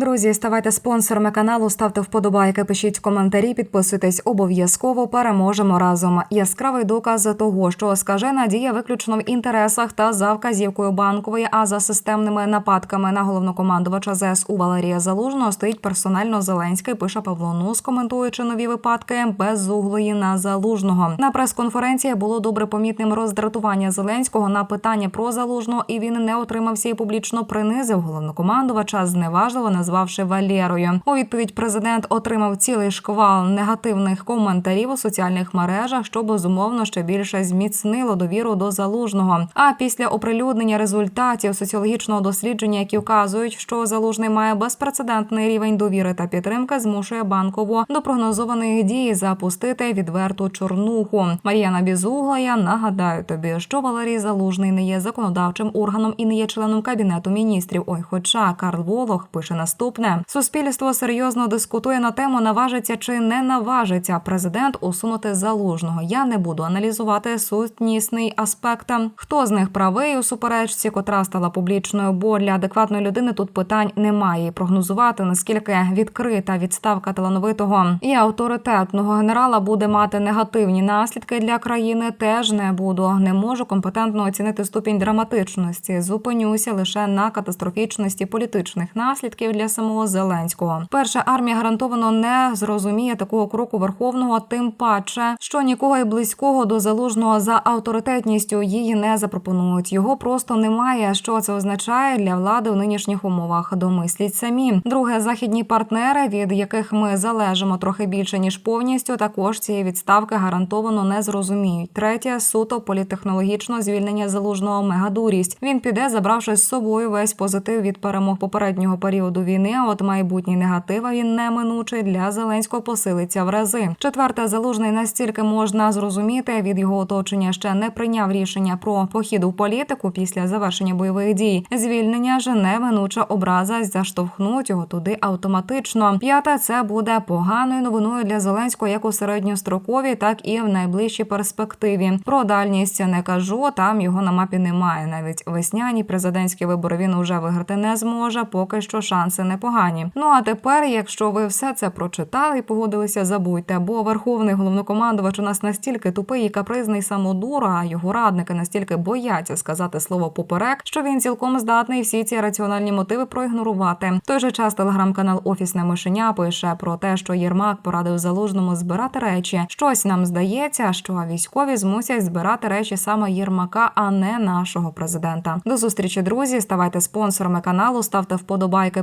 Друзі, ставайте спонсорами каналу, ставте вподобайки, пишіть коментарі, підписуйтесь обов'язково. Переможемо разом. Яскравий доказ того, що скажена діє виключно в інтересах та за вказівкою банкової, а за системними нападками на головнокомандувача ЗСУ Валерія Залужного стоїть персонально Зеленський. Пише Павло Нус, коментуючи нові випадки безуглої на залужного. На прес-конференції було добре помітним роздратування Зеленського на питання про залужного, і він не отримався і публічно принизив головнокомандувача, зневажливо назвавши Валєрою. У відповідь президент отримав цілий шквал негативних коментарів у соціальних мережах, що безумовно ще більше зміцнило довіру до залужного. А після оприлюднення результатів соціологічного дослідження, які вказують, що залужний має безпрецедентний рівень довіри та підтримки, змушує банкову до прогнозованих дій запустити відверту чорнуху. Мар'яна Бізуглая нагадаю тобі, що Валерій Залужний не є законодавчим органом і не є членом кабінету міністрів. Ой, хоча Карл Волох пише наступне: суспільство серйозно дискутує на тему, наважиться чи не наважиться президент усунути залужного. Я не буду аналізувати сутнісний аспект. Хто з них правий у суперечці, котра стала публічною, бо для адекватної людини тут питань немає. І Прогнозувати наскільки відкрита відставка талановитого і авторитетного генерала буде мати негативні наслідки для країни. Теж не буду. Не можу компетентно оцінити ступінь драматичності. Зупинюся лише на катастрофічності політичних наслідків для самого Зеленського. Перша армія гарантовано не зрозуміє такого кроку верховного, тим паче, що нікого і близького до залужного за авторитетністю її не запропонують. Його просто немає. Що це означає для влади у нинішніх умовах? Домисліть самі. Друге, західні партнери, від яких ми залежимо трохи більше ніж повністю, також цієї відставки гарантовано не зрозуміють. Третє суто політехнологічно звільнення залужного мегадурість. Він піде, забравши з собою весь позитив від перемог попереднього періоду війни. А от майбутній негатив а він неминучий для Зеленського посилиться в рази. Четверте, залужний настільки можна зрозуміти від його оточення ще не прийняв рішення про похід у політику після завершення бойових дій. Звільнення ж неминуча образа заштовхнуть його туди автоматично. П'яте це буде поганою новиною для Зеленського як у середньостроковій, так і в найближчій перспективі. Про дальність не кажу. Там його на мапі немає. Навіть весняні президентські вибори він уже виграти не зможе. Поки що шанси непогані. Ну а тепер, якщо ви все це прочитали і погодилися, забудьте, бо верховний головнокомандувач у нас настільки тупий і капризний самодур, а його радники настільки бояться сказати слово поперек, що він цілком здатний всі ці раціональні мотиви проігнорувати. В той же час телеграм-канал Офісне мишеня пише про те, що Єрмак порадив залужному збирати речі. Щось нам здається, що військові змусять збирати речі саме Єрмака, а не нашого президента. До зустрічі, друзі. Ставайте спонсорами каналу, ставте вподобайки,